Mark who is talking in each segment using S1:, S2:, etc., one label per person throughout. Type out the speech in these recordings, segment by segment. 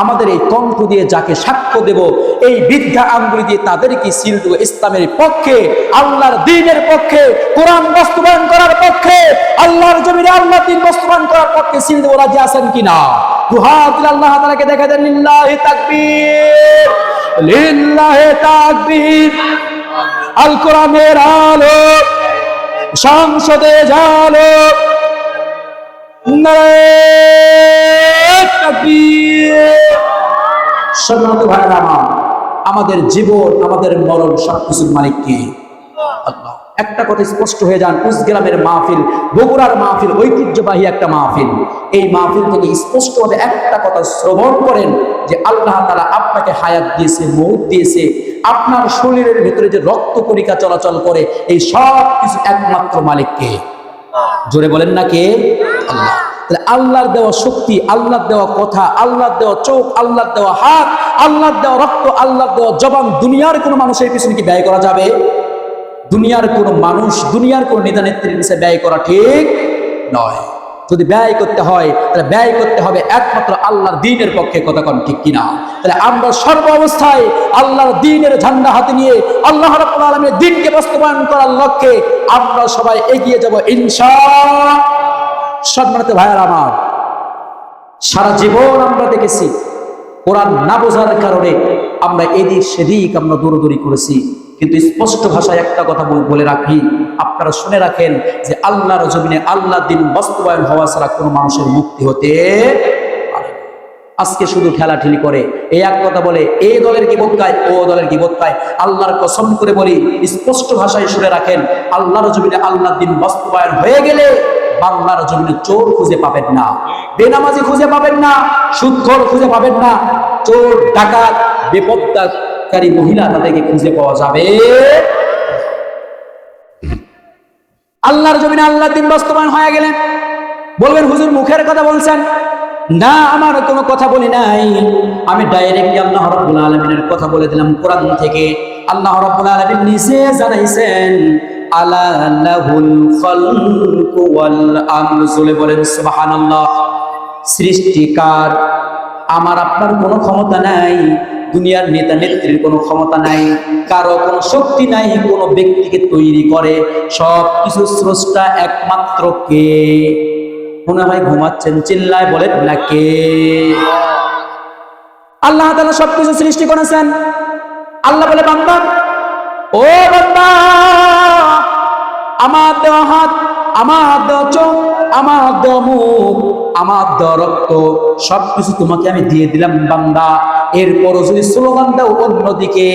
S1: আমাদের এই কণ্ঠ দিয়ে যাকে সাক্ষ্য দেব, এই বিদ্যা আঙ্গুলি দিয়ে তাদেরকে সিল দেবো ইসলামের পক্ষে, আল্লাহর দিনের পক্ষে, কোরআন বাস্তবায়ন করার পক্ষে, আল্লাহর জমিনে আল্লাহ দিন বাস্তবায়ন করার পক্ষে সিল দেবো, রাজি আছেন কিনা? দুহাত সংসদে জালো ভাইরা আমার, আমাদের জীবন, আমাদের মরণ সবকিছুর মালিক কে? একটা কথা স্পষ্ট হয়ে যান, কুচগ্রামের মাহফিল, বগুড়ার মাহফিল, ঐতিহ্যবাহী একটা মাহফিল। এই মাহফিল থেকে স্পষ্টভাবে একটা কথা শ্রবণ করেন যে আল্লাহ তারা আপনাকে হায়াত দিয়েছে, মৌত দিয়েছে। আপনার শরীরের ভিতরে যে রক্ত কণিকা চলাচল করে, এই সব কিছু একমাত্র মালিককে জোরে বলেন না কে? আল্লাহ। তাহলে আল্লাহর দেওয়া শক্তি, আল্লাহর দেওয়া কথা, আল্লাহর দেওয়া চোখ, আল্লাহর দেওয়া হাত, আল্লাহর দেওয়া রক্ত, আল্লাহর দেওয়া জবান, দুনিয়ার কোনো মানুষের পিছনে কি ব্যয় করা যাবে? দুনিয়ার কোনো মানুষ, দুনিয়ার কোনো নেতা নেত্রীর পিছনে ব্যয় করা ঠিক নয়। যদি ব্যয় করতে হয়, তাহলে ব্যয় করতে হবে একমাত্র আল্লাহর দিনের পক্ষে কন ঠিক কিনা? তাহলে আমরা সর্ব অবস্থায় আল্লাহর দিনের ঝান্ডা হাতে নিয়ে আল্লাহ রাব্বুল আলামিনের দিনকে বাস্তবায়ন করার লক্ষ্যে আমরা সবাই এগিয়ে যাব ইনশা সম্মানিত ভাইয়ার আমার, সারা জীবন আমরা দেখেছি, কোরআন না বোঝার কারণে আমরা এদিক সেদিক আমরা দৌড়দৌড়ি করেছি। কিন্তু স্পষ্ট ভাষায় একটা কথা বলে রাখি, আপনারা শুনে রাখেন যে আল্লাহর জমিনে আল্লাহ দিন বাস্তবায়ন হওয়া ছাড়া কোনো মানুষের মুক্তি হতে আজকে শুধু ঠেলাঠেলি করে, এই এক কথা বলে এই দলের কি বোধকায়, ও দলের কি বোধকায়? আল্লাহর কসম করে বলি, স্পষ্ট ভাষায় শুনে রাখেন, আল্লাহর জমিনে আল্লাহ দিন বাস্তবায়ন হয়ে গেলে বাংলার জমিনে চোর খুঁজে পাবেন না, বেনামাজি খুঁজে পাবেন না, সুদখোর খুঁজে পাবেন না, চোর, ডাকাত, বেপত্তাকারী মহিলা তাদেরকে খুঁজে পাওয়া যাবে। আল্লাহর জমিনে আল্লাহ দিন বাস্তবায়ন হয়ে গেলেন বলবেন, হুজুর, মুখের কথা বলছেন? না, আমার কোনো কথা বলি নাই। আমি ডাইরেক্টলি আল্লাহ রাব্বুল আলামিনের কথা বলে দিলাম কোরআন থেকে। আল্লাহ রাব্বুল আলামিন নিজে জানাইছেন আলা লাহুল বলেন সৃষ্টিকার, আমার আপনার কোনো ক্ষমতা নাই, দুনিয়ার নেতা নেত্রীর কোনো ক্ষমতা নাই, কারও কোনো শক্তি নাই, কোনো ব্যক্তিকে তৈরি করে সব কিছু স্রষ্টা একমাত্র কে? মনে হয় ঘুমাচ্ছেন, চিল্লায় বলেন না কে? আল্লাহ তাআলা সবকিছু সৃষ্টি করেছেন। আল্লাহ বলে, বান্দা, ও বান্দা! হাত, আমার চোখ, আমার মুখ, আমার দেওয়া রক্ত, সবকিছু তোমাকে আমি দিয়ে দিলাম, বান্দা। এরপরও যদি স্লোগান দাও অন্যদিকে,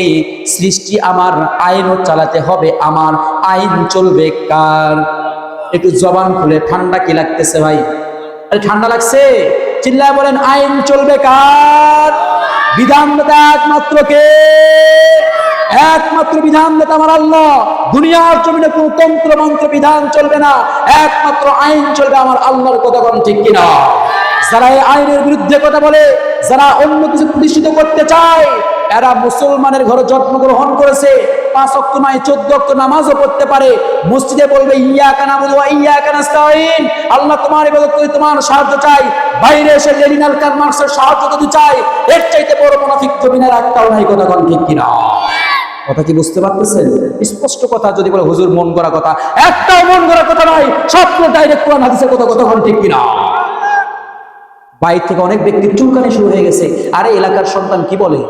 S1: সৃষ্টি আমার, আইনও চালাতে হবে আমার। আইন চলবে কার? একটু জবান খুলে, ঠান্ডা কি লাগতেছে ভাই? আরে ঠান্ডা লাগছে? চিল্লায় বলেন, আইন চলবে কার? বিধান নেতা একমাত্র কে? একমাত্র বিধান দাতা আমার আল্লাহ। দুনিয়ার জমিনে কোন তন্ত্র, মন্ত্র, বিধান চলবে না। একমাত্র আইন চলবে আমার আল্লাহর কথা ঠিক কিনা? যারা এই আইনের বিরুদ্ধে কথা বলে, যারা অন্য কিছু প্রতিষ্ঠিত করতে চায়, এরা মুসলমানের ঘরে জন্মগ্রহণ করেছে। পাঁচ অক্ট নয়, চোদ্দ অক্ট নামাজও পড়তে পারে। মসজিদে বলবে ইয়া কানা বলব ইয়া কানাস্তাইন আল্লাহ তোমার ইবাদত করি তোমার সাহায্য চাই। বাইরে এসে লেনিনাল কার মার্কসের সাহায্য যদি চাই এর চাইতে বড় মুনাফিক জমিনের একটাও নাই কথা কোন ঠিক কিনা? কথা কি বুঝতে পারতেছেন? স্পষ্ট কথা, যদি বলে, হুজুর, মন করা কথা। একটাও মন করা কথা নয় সবগুলো ডাইরেক্ট কোরআন, হাদিসের কথা কথা কোন ঠিক কিনা? বাইর থেকে অনেক ব্যক্তির চুলকানি শুরু হয়ে গেছে। আরে, এলাকার সন্তান কি বলে?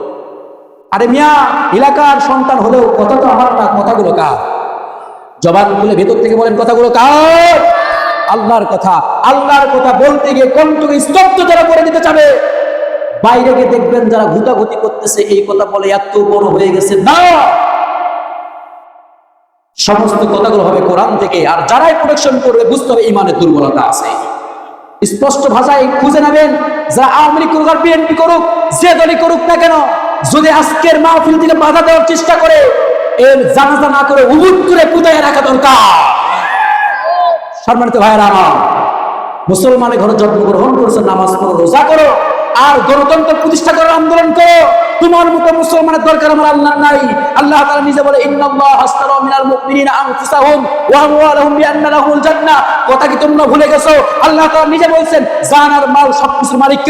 S1: আরে মিয়া, এলাকার সন্তান হলেও কথা তো আমার না, কথাগুলো কার? জবান খুলে ভেতর থেকে বলেন, কথাগুলো কার? আল্লাহর কথা আল্লাহর কথা বলতে গিয়ে কণ্ঠকে স্তব্ধ যারা করে দিতে চাবে, বাইরে গিয়ে দেখবেন যারা ঘুতাঘুতি করতেছে, এই কথা বলে এত বড় হয়ে গেছে, না! সমস্ত কথাগুলো হবে কোরআন থেকে, আর যারাই প্রোটেকশন করবে, বুঝতে হবে ইমানের দুর্বলতা আছে। স্পষ্ট ভাষায় খুঁজে নেবেন, যারা আওয়ামী লীগ করুক আর বিএনপি করুক, যে দলই করুক না কেন যদি আজকের মাহফিল থেকে বাধা দেওয়ার চেষ্টা করে, এর জানাজা না করে উবুট করে পুঁতায় রাখা দরকার। সম্মানিত ভাইয়েরা আমার মুসলমানের ঘরে জন্মগ্রহণ করেছে, নামাজ পড়ো, রোজা করো, আর গণতন্ত্র প্রতিষ্ঠা করার আন্দোলন করো। তোমার মতো মুসলমানের দরকার আমার আল্লাহ নাই। আল্লাহ তাআলা নিজে বলে কথা কি তোমরা ভুলে গেছো? আল্লাহ তাআলা নিজে বলছেন, জান আর মাল সবকিছুর মালিক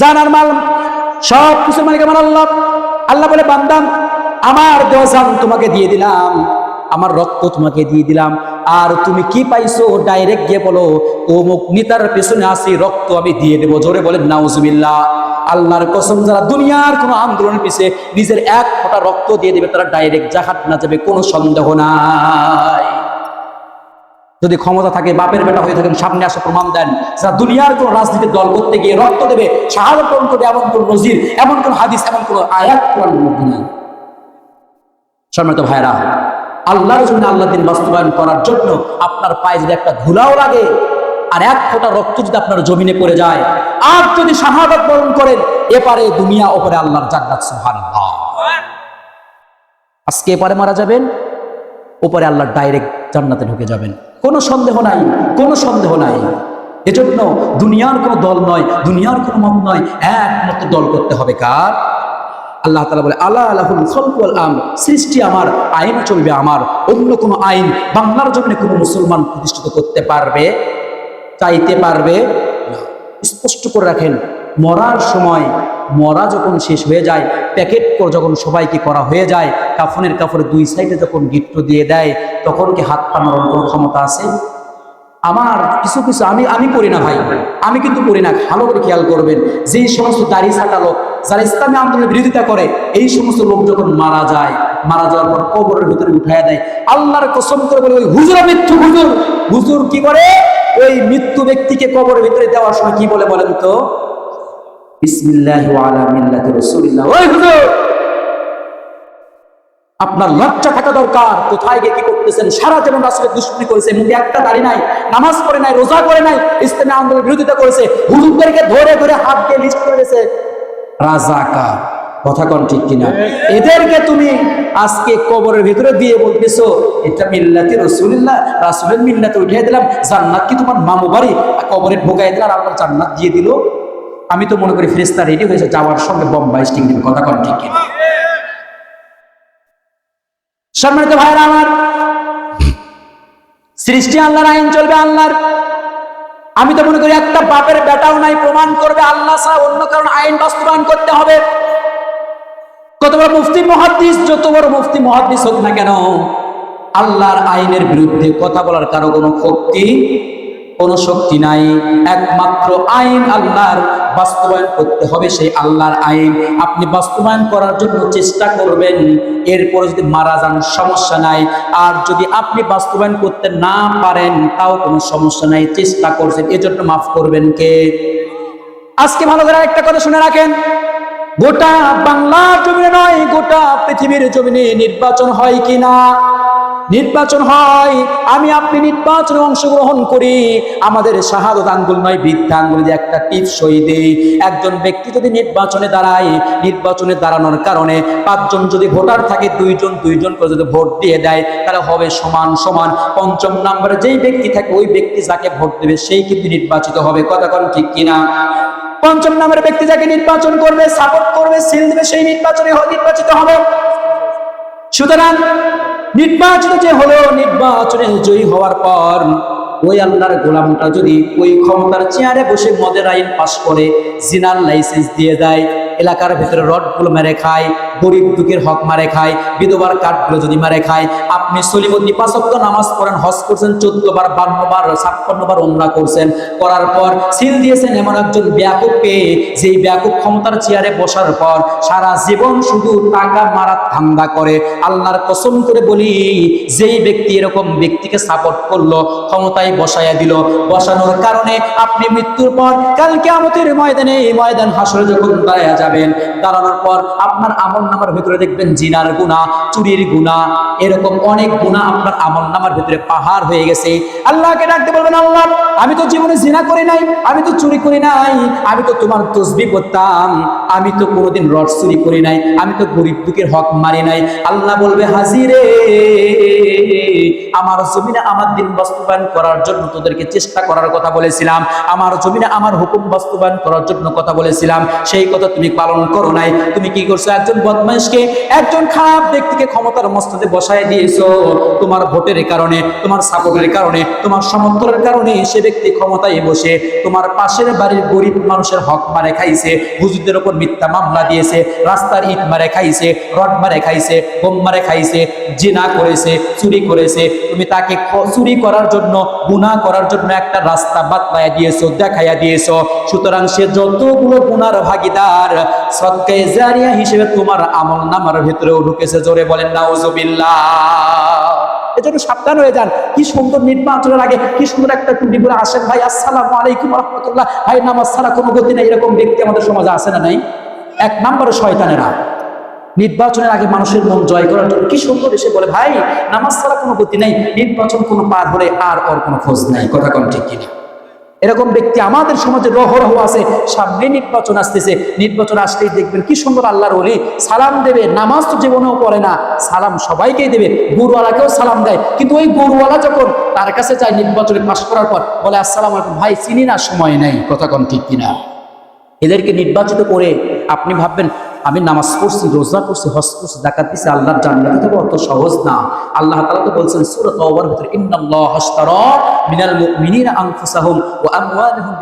S1: জানার মাল সব কিছুর মালিক আমার আল্লাহ। আল্লাহ বলে বান্দাম আমার দেওয়া তোমাকে দিয়ে দিলাম, আমার রক্ত তোমাকে দিয়ে দিলাম। আর তুমি কি পাইছো? ডাইরেক্ট গিয়ে বলো, অমুক নিতার পেছনে আসি, রক্ত আমি দিয়ে দেবো। জোরে বলেন, নাউজুবিল্লাহ। আল্লাহর কসম, যারা দুনিয়ার কোনো আন্দোলনের পিছে নিজের এক ফোঁটা রক্ত দিয়ে দেবে, তারা ডাইরেক্ট জাহাট না যাবে, কোনো সন্দেহ নাই। যদি ক্ষমতা থাকে, বাপের বেটা হয়ে থাকেন, সামনে আসে প্রমাণ দেন। যারা দুনিয়ার কোন রাজনীতির দল করতে গিয়ে রক্ত দেবে পূরণ করবে এমন কোন নজির, এমন কোন হাদিস, এমন কোন আয়াত কোরআনের মধ্যে নেই। সম্মানিত ভাইরা আল্লাহর জন্য আল্লাহ দিন বাস্তবায়ন করার জন্য আপনার পায়ে যদি একটা ধুলাও লাগে, আর এক ফোঁটা রক্ত যদি আপনার জমিনে পড়ে যায়, আর যদি শাহাদত বরণ করেন, এপারে দুনিয়া, ওপরে আল্লাহর জান্নাত, সুবহানাল্লাহ। আজকে এপারে মারা যাবেন, ওপরে আল্লাহ ডাইরেক্ট জান্নাতে ঢুকে যাবেন। কোনো সন্দেহ নাই, কোনো সন্দেহ নাই। এজন্য দুনিয়ার কোনো দল নয়, দুনিয়ার কোনো মত নয়, একমাত্র দল করতে হবে কার? আল্লাহ তালা বলে আল্লাহ আল্লাহুল খলকুল আম সৃষ্টি আমার, আইন চলবে আমার, অন্য কোনো আইন বাংলার জন্য কোনো মুসলমান প্রতিষ্ঠিত করতে পারবে, চাইতে পারবে স্পষ্ট করে রাখেন, মরার সময় মরা যখন শেষ হয়ে যায় প্যাকেট যখন সবাইকে করা হয়ে যায়, কাফনের কাপড়ে দুই সাইডে যখন গিফট দিয়ে দেয়, তখন কি হাত পা নরম কোনো ক্ষমতা আছে? আমার কিছু কিছু আমি আমি করি না ভাই। আমি কিন্তু করি না, ভালো করে খেয়াল করবেন। যেই সমস্ত দাড়ি ছাটা লোক যারা ইসলামী আন্দোলনের বিরোধিতা করে, এই সমস্ত লোক যখন মারা যায়, মারা যাওয়ার পর কবরের ভিতরে উঠায় দেয়, আল্লাহর কসম করে বলে, ওই হুজুর মৃত্যু হুজুর। হুজুর কি করে? ওই মৃত্যু ব্যক্তিকে কবরের ভিতরে দেওয়ার সময় কি বলে বলেন তো? আপনার লজ্জা থাকা দরকার। কোথায় গিয়ে কি করতেছেন? সারা জীবন রাসূলের দুশ্মনী করেছে, মুখে একটা দাড়ি নাই, নামাজ পড়ে নাই, রোজা করে নাই, ইসলামী আন্দোলনের বিরোধিতা করেছে, হুজুরদেরকে ধরে ধরে হাত দিয়ে লিস্ট করে গেছে রাজাকা, কথা কোন ঠিক কিনা? এদেরকে তুমি আজকে কবরের ভিতরে দিয়ে বলতেছো, এটা মিল্লাতি রসুলিল্লাহ, রাসূলের মিল্লাতে উঠিয়ে দিলাম, জান্নাত কি তোমার মামু বাড়ি? কবরে ঢোকাই দিলাম আপনার জান্নাত দিয়ে দিল। আমি তো মনে করি ফেরেশতা রেডি হয়েছে, যাওয়ার সঙ্গে বোম্বাই স্টিং দিবে, কথা কোন ঠিক সম্মানিত ভাইরা আমার, সৃষ্টি আল্লাহর আইন চলবে আল্লাহর। আমি তো মনে করি একটা বাপের বেটাও নাই, প্রমাণ করবে আল্লাহ ছাড়া অন্য কারণ আইন বাস্তবায়ন করতে হবে। কত বড় মুফতি, মহাদ্দিস, যত বড় মুফতি, মহাদ্দিস হোক না কেন, আল্লাহর আইনের বিরুদ্ধে কথা বলার কারও কোনো শক্তি কোনো শক্তি নাই। একমাত্র আইন আল্লাহর বাস্তবায়ন করতে হবে, সেই আল্লাহর আইন। আপনি বাস্তবায়ন করার জন্য চেষ্টা করবেন, এরপরে যদি মারা যান, সমস্যা নাই। আর যদি আপনি বাস্তবায়ন করতে না পারেন, তাও কোনো সমস্যা নাই। চেষ্টা করছেন, এজন্য মাফ করবেন কে? আজকে ভালো করে একটা কথা শুনে রাখেন। গোটা বাংলা জমিনে নয়, গোটা পৃথিবীর জমিনে নির্বাচন হয় কিনা? নির্বাচন হয়, আমি আপনি নির্বাচনে অংশগ্রহণ করি। আমাদের শাহাদত আঙ্গুল নয়, বৃদ্ধা আঙ্গুল যে একটা টিপ সই দেই। একজন ব্যক্তি যদি নির্বাচনে দাঁড়ায়, নির্বাচনে দাঁড়ানোর কারণে পাঁচজন যদি ভোটার থাকে, দুইজন দুইজন করে যদি ভোট দিয়ে দেয়, তাহলে হবে সমান সমান। পঞ্চম নাম্বারে যেই ব্যক্তি থাকে, ওই ব্যক্তি যাকে ভোট দেবে, সেই কিন্তু নির্বাচিত হবে। কথা কোন ঠিক কিনা? পঞ্চম নামের ব্যক্তি যাকে নির্বাচন করবে সাপোর্ট করবে সিল দেবে, সেই নির্বাচনে নির্বাচিত হবে। সুতরাং নির্বাচিত যে হলো, নির্বাচনে জয়ী হওয়ার পর ওই আল্লাহর গোলামটা যদি ওই ক্ষমতার চেয়ারে বসে মদের আইন পাশ করে, জিনার লাইসেন্স দিয়ে দেয় এলাকার ভেতরে রডগুলো মেরে খায়, গরিব দুঃখের হক মারে খায়, বিধবার কাঠগুলো যদি মারে খায়, আপনি সলিমদ্দি পাঁচক্য নামাজ পড়েন, হজ করছেন চোদ্দ বার বান্ন বার ছাপ্পান্ন বার অন্যা করছেন। করার পর সিল দিয়েছেন এমন একজন ব্যাপককে, যেই ব্যাপক ক্ষমতার চেয়ারে বসার পর সারা জীবন শুধু টাকা মারা ধান্দা করে। আল্লাহর কসম করে বলি, যেই ব্যক্তি এরকম ব্যক্তিকে সাপোর্ট করল, ক্ষমতায় বসাইয়া দিল, বসানোর কারণে আপনি মৃত্যুর পর কালকে আমাদের ময়দানে এই ময়দান হাসরে যখন দাঁড়ায় যাবেন। দাঁড়ানোর পর আপনার আমল নামার ভিতরে দেখবেন জিনার গুণা চুরির গুণা এরকম অনেক গুণা আপনার আমল নামার ভিতরে পাহাড় হয়ে গেছে। আল্লাহকে ডাকতে বলবেন, আল্লাহ, আমি তো জীবনে জিনা করি নাই, আমি তো চুরি করি নাই, আমি তো তোমার তসবি করতাম আমি তো কোনোদিন রড চুরি করি নাই, আমি তো গরিব দুঃখের হক মারি নাই। আল্লাহ বলবে, হাজিরে, আমার জমিনে আমার দিন বাস্তবায়ন করার জন্য তোদেরকে চেষ্টা করার কথা বলেছিলাম, আমার জমিনে আমার হুকুম বাস্তবায়ন করার জন্য কথা বলেছিলাম, সেই কথা তুমি পালন করো নাই। তুমি কি করছ? একজন বদমাইশকে একজন খারাপ ব্যক্তিকে ক্ষমতার মস্তদে বসায় দিয়েছ। তোমার ভোটের কারণে, তোমার সাপোর্টের কারণে, তোমার সমর্থনের কারণে সে ব্যক্তি ক্ষমতায় বসে, তোমার পাশের বাড়ির গরিব মানুষের হক মারে খাইছে, হুজুরদের উপর মিথ্যা মামলা দিয়েছে, রাস্তার ইট মারে খাইছে, রড মারে খাইছে, বোম মারে খাইছে, জিনা করেছে, চুরি করেছে। তুমি তাকে চুরি করার জন্য, গুনাহ করার জন্য একটা রাস্তা বাতলাইয়া দিয়েছ, দেখাইয়া দিয়েছ। সুতরাং সে যতগুলো গুনার ভাগিদার সদকায়ে জারিয়া হিসেবে তোমার আমল নামার ঢুকেছে। জোরে বলেন এজন্য সাবধান হয়ে যান। কি সুন্দর নির্বাচনের আগে, কি সুন্দর একটা টুটি বলে আসেন। ভাই, আসসালামু আলাইকুম রহমতুল্লাহ। ভাই নামাজ ছাড়া কোনো গতি নেই। এরকম ব্যক্তি আমাদের সমাজে আছে না নাই? এক নম্বরে শয়তানেরা। নির্বাচনের আগে মানুষের মন জয় করার জন্য কি সুন্দর এসে বলে, ভাই নামাজ ছাড়া কোনো গতি নেই। নির্বাচন কোনো পার হলে আর ওর কোনো খোঁজ নাই। কথা কোন ঠিক কিনা? এরকম ব্যক্তি আমাদের সমাজে রহরহ আছে, সামনে নির্বাচন আসতেছে, নির্বাচন আসলেই দেখবেন কি সুন্দর আল্লাহর ওলি, সালাম দেবে, নামাজ তো জীবনেও পড়ে না, সালাম সবাইকেই দেবে, গরুওয়ালাকেও সালাম দেয়, কিন্তু ওই গরুওয়ালা যখন তার কাছে যায় নির্বাচনে পাশ করার পর, বলে, আসসালাম আলাইকুম, ভাই, চিনি না, সময় নেই। কথা কোন ঠিক কিনা? এদেরকে নির্বাচিত করে আপনি ভাববেন আমি নামাজ পড়ছি, রোজা করছি হজ করছি জাকাত দিছি, আল্লাহর জান্নাতে যাব অত সহজ না। আল্লাহ তাআলা তো বলছেন সূরা ভিতরে, ইন্নাল্লাহ মিনাল মুমিনিনা আনফুসাহুম ওয়া আমওয়ালাহুম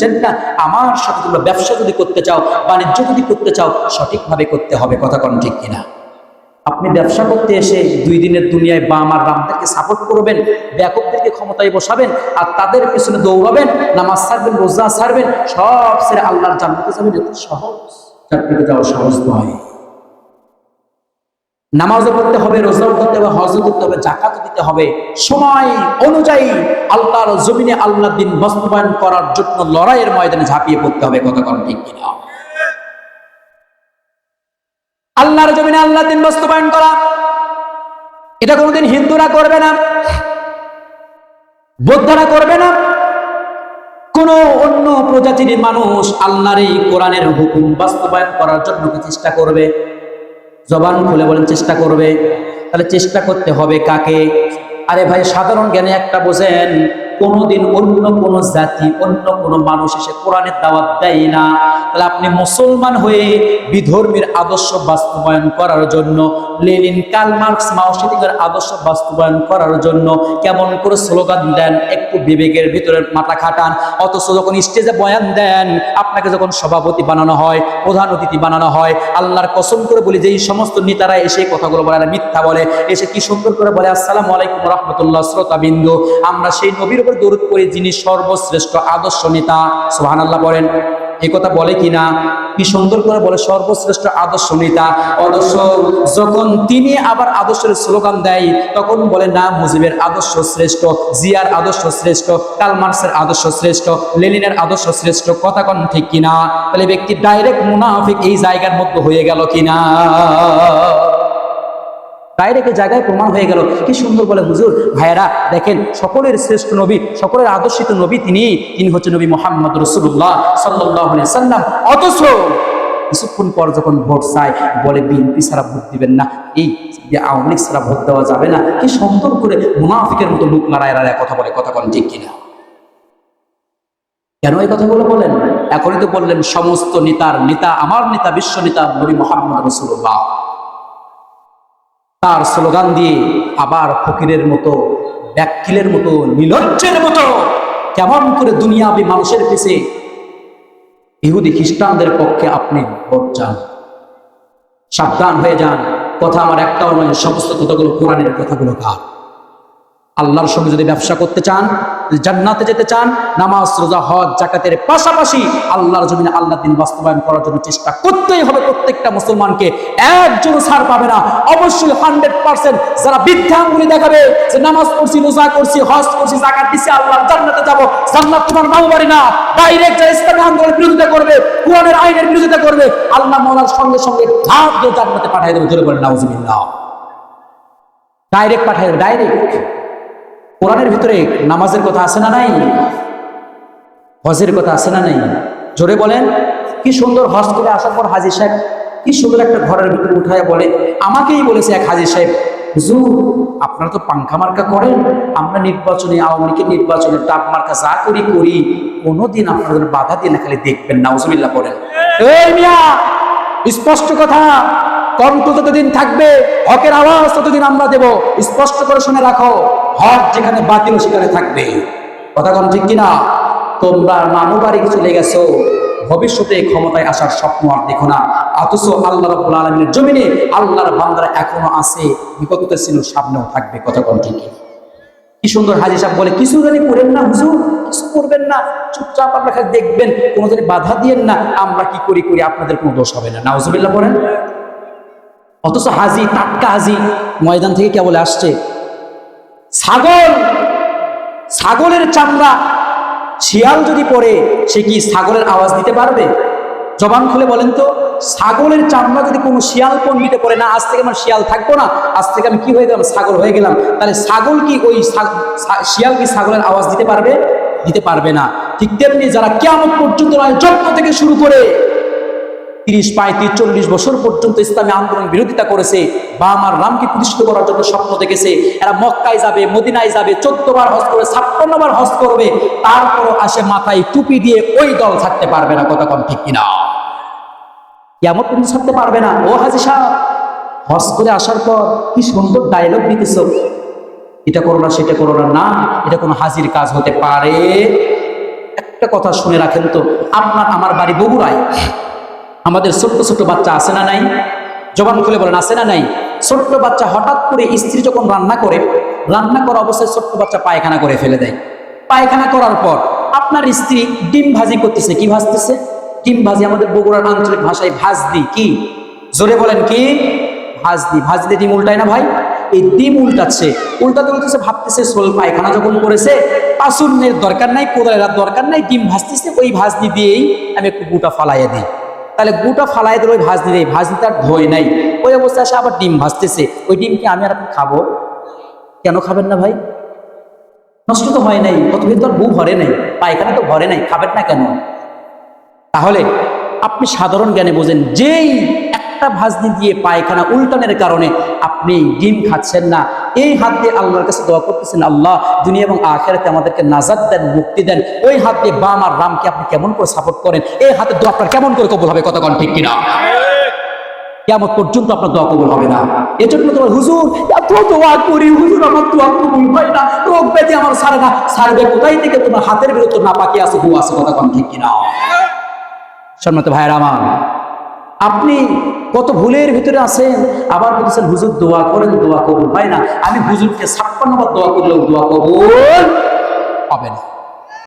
S1: জান্নাহ আমার সাথে তোমরা ব্যবসা যদি করতে চাও, বাণিজ্য যদি করতে চাও, সঠিকভাবে করতে হবে, কথা কোন ঠিক কিনা? আপনি ব্যবসা করতে এসে দুই দিনের দুনিয়ায় বাম আর রামদেরকে সাপোর্ট করবেন ব্যাপকদেরকে ক্ষমতায় বসাবেন, আর তাদের পিছনে দৌড়াবেন, নামাজ সারবেন রোজা ছাড়বেন, সব ছেড়ে আল্লাহর জান্নাতে যাবেন, এত সহজ। চাকরিতে যাওয়া সহজ নয় নামাজও করতে হবে, রোজাও করতে হবে, হজও করতে হবে জাকাতও দিতে হবে। সময় অনুযায়ী আল্লাহর জমিনে আল্লাহ দিন বাস্তবায়ন করার জন্য লড়াইয়ের ময়দানে ঝাঁপিয়ে পড়তে হবে, কথা কন ঠিক কিনা? আল্লাহর জমিনে আল্লাহ দিন বাস্তবায়ন করা, এটা কোনোদিন হিন্দুরা করবে না, বৌদ্ধরা করবে না। কোন অন্য প্রজাতির মানুষ আল্লাহর এই কোরআনের হুকুম বাস্তবায়ন করার জন্য চেষ্টা করবে? জবান খুলে বলেন, চেষ্টা করবে। তাহলে চেষ্টা করতে হবে কাকে? আরে ভাই, সাধারণ জ্ঞানে একটা বোঝেন কোনোদিন অন্য কোন জাতি, অন্য কোন মানুষ এসে কোরআনের দাওয়াত দেয় না। তাহলে আপনি মুসলমান হয়ে বিধর্মীর আদর্শ বাস্তবায়ন করার জন্য, লেনিন কার্ল মার্কস মাওসিদিকের আদর্শ বাস্তবায়ন করার জন্য কেমন করে স্লোগান দেন, একটু বিবেকের ভিতরে মাথা খাটান। অথচ যখন স্টেজে বয়ান দেন, আপনাকে যখন সভাপতি বানানো হয়, প্রধান অতিথি বানানো হয়, আল্লাহর কসম করে বলি যে এই সমস্ত নেতারা এসে কথাগুলো বলে মিথ্যা বলে, এসে কি সুন্দর করে বলে, আসসালামু আলাইকুম রহমতুল্লাহ শ্রোতাবিন্দু। আমরা সেই নবীর উপর দরুদ করি যিনি সর্বশ্রেষ্ঠ আদর্শ নেতা, সুবহানাল্লাহ বলেন। এই কথা বলে কিনা? কি সুন্দর করে বলে, সর্বশ্রেষ্ঠ আদর্শ নেতা। আদর্শ যখন তিনি আবার আদর্শের স্লোগান দেয়, তখন বলে, না, মুজিবের আদর্শ শ্রেষ্ঠ, জিয়ার আদর্শ শ্রেষ্ঠ কালমার্সের আদর্শ শ্রেষ্ঠ, লেনিনের আদর্শ শ্রেষ্ঠ, কথা কোন ঠিক কিনা? তাহলে ব্যক্তি ডাইরেক্ট মুনাফিক এই জায়গার মধ্যে হয়ে গেল কিনা? ডাইরেক্ট জায়গায় প্রমাণ হয়ে গেল। কি সুন্দর বলে হুজুর। ভাইয়েরা, দেখেন, সকলের শ্রেষ্ঠ নবী, সকলের আদর্শিত নবী তিনি। তিনি হচ্ছে নবী মোহাম্মদ রসুল্লাহ সাল্লাহ সাল্লাম অথচ কিছুক্ষণ পর যখন ভোট চায়, বলে, বিএনপি ছাড়া ভোট দিবেন না। এই যে আওয়ামী লীগ ছাড়া ভোট দেওয়া যাবে না। কি সুন্দর করে মুনাফিকের মতো মুখ লড়াই লড়াই কথা বলে। কথা বলেন ঠিক কিনা? কেন এই কথাগুলো বলেন? এখনই তো বললেন, সমস্ত নেতার নেতা, আমার নেতা, বিশ্ব নেতা নবী মোহাম্মদ রসুল্লাহ তার স্লোগান দিয়ে আবার ফকিরের মতো ব্যাকিলের মতো, নিলজ্জের মতো, কেমন করে দুনিয়াবি মানুষের পিছে ইহুদি খ্রিস্টানদের পক্ষে আপনি ভোট চান। সাবধান হয়ে যান, কথা আমার একটাও নয়, সমস্ত কথাগুলো কোরআনের কথাগুলো কার। আল্লাহর সঙ্গে যদি ব্যবসা করতে চান জান্নাতে যেতে চান, নামাজ, রোজা, হজ জাকাতের পাশাপাশি আল্লাহর জমিনে আল্লাহ দিন বাস্তবায়ন করার জন্য চেষ্টা করতেই হবে। প্রত্যেকটা মুসলমানকে একজন ছাড় পাবে না। অবশ্যই হান্ড্রেড পার্সেন্ট যারা বৃদ্ধাঙ্গুলি দেখাবে যে নামাজ পড়ছি, রোজা করছি, হজ করছি জাকাত দিচ্ছি আল্লাহর জান্নাতে যাব। জান্নাত তোমার মামু বাড়ি না। ডাইরেক্ট ইসলামী আন্দোলনের বিরোধিতা করবে, কোরআনের আইনের বিরোধিতা করবে, আল্লাহ মৌলার সঙ্গে সঙ্গে ধাপ দিয়ে জান্নাতে পাঠিয়ে দেবে। জোরে বলে নাউজুবিল্লাহ। ডাইরেক্ট পাঠিয়ে দেবে, ডাইরেক্ট। কোরআনের ভিতরে নামাজের কথা আছে না নাই? হজের কথা আছে না নাই? জোরে বলেন, কি সুন্দর হজ করে আসার পর হাজির সাহেব, কি সুন্দর একটা ঘরের ভিতরে উঠায় বলে, আমাকেই বলেছে এক হাজির সাহেব আপনারা তো পাঙ্খা মার্কা করেন, আমরা নির্বাচনে, আওয়ামী লীগের নির্বাচনে টাপ মার্কা যা করি করি, কোনোদিন আপনাদের বাধা দিয়ে না খালি দেখবেন এই মিয়া, স্পষ্ট কথা কণ্ঠ যতদিন থাকবে, হকের আওয়াজ ততদিন আমরা দেব। স্পষ্ট করে শুনে রাখো, হক যেখানে বাতিল সেখানে থাকবে। কথা কোন ঠিক কিনা? তোমরা মামু বাড়ি চলে গেছো। ভবিষ্যতে ক্ষমতায় আসার স্বপ্ন আর দেখো না। অথচ আল্লাহ রাব্বুল আলামিনের জমিনে আল্লাহর বান্দারা এখনও আছে। বিগত ছিল, সামনেও থাকবে। কথা কোন ঠিক কি সুন্দর হাজি সাহেব বলে, কিছু জানি করেন না হুজুর, কিছু করবেন না। চুপচাপ আপনার দেখবেন কোনো জানি বাধা দিয়েন না। আমরা কি করি করি আপনাদের কোনো দোষ হবে না। নাউজুবিল্লাহ বলেন। অথচ হাজি, টাটকা হাজি ময়দান থেকে কেবল আসছে। ছাগল, ছাগলের চামড়া, শিয়াল যদি পড়ে, সে কি ছাগলের আওয়াজ দিতে পারবে? জবান খুলে বলেন তো, ছাগলের চামড়া যদি কোনো শিয়াল পণ্ডিতে পড়ে, না, আজ থেকে আমার শিয়াল থাকব না, আজ থেকে আমি কি হয়ে গেলাম? ছাগল হয়ে গেলাম। তাহলে ছাগল কি ওই শিয়াল কি ছাগলের আওয়াজ দিতে পারবে? দিতে পারবে না। ঠিক তেমনি যারা কেমন পর্যন্ত নয় জন্ম থেকে শুরু করে তিরিশ, পঁয়ত্রিশ, চল্লিশ বছর পর্যন্ত ইসলামী আন্দোলন বিরোধিতা করেছে। বা আমার রামকে প্রতিষ্ঠিত করার জন্য স্বপ্ন দেখেছে। এরা মক্কায় যাবে, মদিনায় যাবে, চোদ্দবার হজ করে ছাপ্পান্ন বার হজ করবে। তারপরও আসে মাথায় টুপি দিয়ে ওই দল থাকতে পারবে না কতক্ষণ ঠিক কিনা? কেমন কিন্তু থাকতে পারবে না। ও হাজি সাহেব, হজ করে আসার পর কি সুন্দর ডায়লগ দিতেছ। এটা করো না, সেটা করো না। না, এটা কোনো হাজির কাজ হতে পারে। একটা কথা শুনে রাখেন তো, আপনার আমার বাড়ি বগুড়ায়। আমাদের ছোট্ট ছোট্ট বাচ্চা আছে না নাই? জবান খুলে বলেন, আছে না নাই? ছোট্ট বাচ্চা হঠাৎ করে স্ত্রী যখন রান্না করে, রান্না করা অবস্থায় ছোট্ট বাচ্চা পায়খানা করে ফেলে দেয়। পায়খানা করার পর আপনার স্ত্রী ডিম ভাজি করতেছে, কি ভাজতেছে? ডিম ভাজি আমাদের বগুড়ার আঞ্চলিক ভাষায় ভাজদি, কি? জোরে বলেন, কি? ভাজদি। ভাজদি ডিম উল্টায় না ভাই? এই ডিম উল্টাচ্ছে। উল্টাতে উল্টাচ্ছে ভাবতেছে সোল পায়খানা যখন করেছে পাশুনের দরকার নাই, কোদালের দরকার নাই, ডিম ভাজতেছে, ওই ভাজদি দিয়েই আমি একটু গুটা ফালাইয়া দিই। তাহলে গুটা ফালাই দিল, ওই ভাজনি দেয় ভাজনি তার ধোয় নাই। ওই অবস্থায় আসে আবার ডিম ভাজতেছে। ওই ডিম কি আমি আর আপনি খাব? কেন খাবেন না ভাই? নষ্ট তো হয় নাই কত ভিতর বু ভরে নাই, পায়খানা তো ভরে নাই, খাবেন না কেন? তাহলে আপনি সাধারণ জ্ঞানে বোঝেন, যেই একটা ভাজনি দিয়ে পায়খানা উল্টানের কারণে আপনি ডিম খাচ্ছেন না। এই হাত দিয়ে আল্লাহর কাছে দোয়া করতেছেন, আল্লাহ দুনিয়া এবং আখেরাতে আমাদেরকে নাজাদ দেন, মুক্তি দেন। ওই হাত দিয়ে বাম আর রামকে আপনি কেমন করে সাপোর্ট করেন? এই হাতের দোয়া আপনার কেমন করে কবুল হবে? কতক্ষণ ঠিক কিনা? কেমন পর্যন্ত আপনার দোয়া হবে না। এজন্য তোমার হুজুর, এত দোয়া করি, হুজুর, আমার দোয়া হয় না। রোগ ব্যাধি আমার সারে না। সারবে কোথায় থেকে তোমার হাতের বিরুদ্ধে না পাকি আছে বউ ঠিক কিনা? সম্মত ভাইয়ের আমার আপনি কত ভুলের ভিতরে আছেন? আবার বলছেন হুজুর, দোয়া করেন, দোয়া করুন। হয় না, আমি হুজুরকে ছাপ্পান্ন বার দোয়া করলেও দোয়া কবুল হবে না।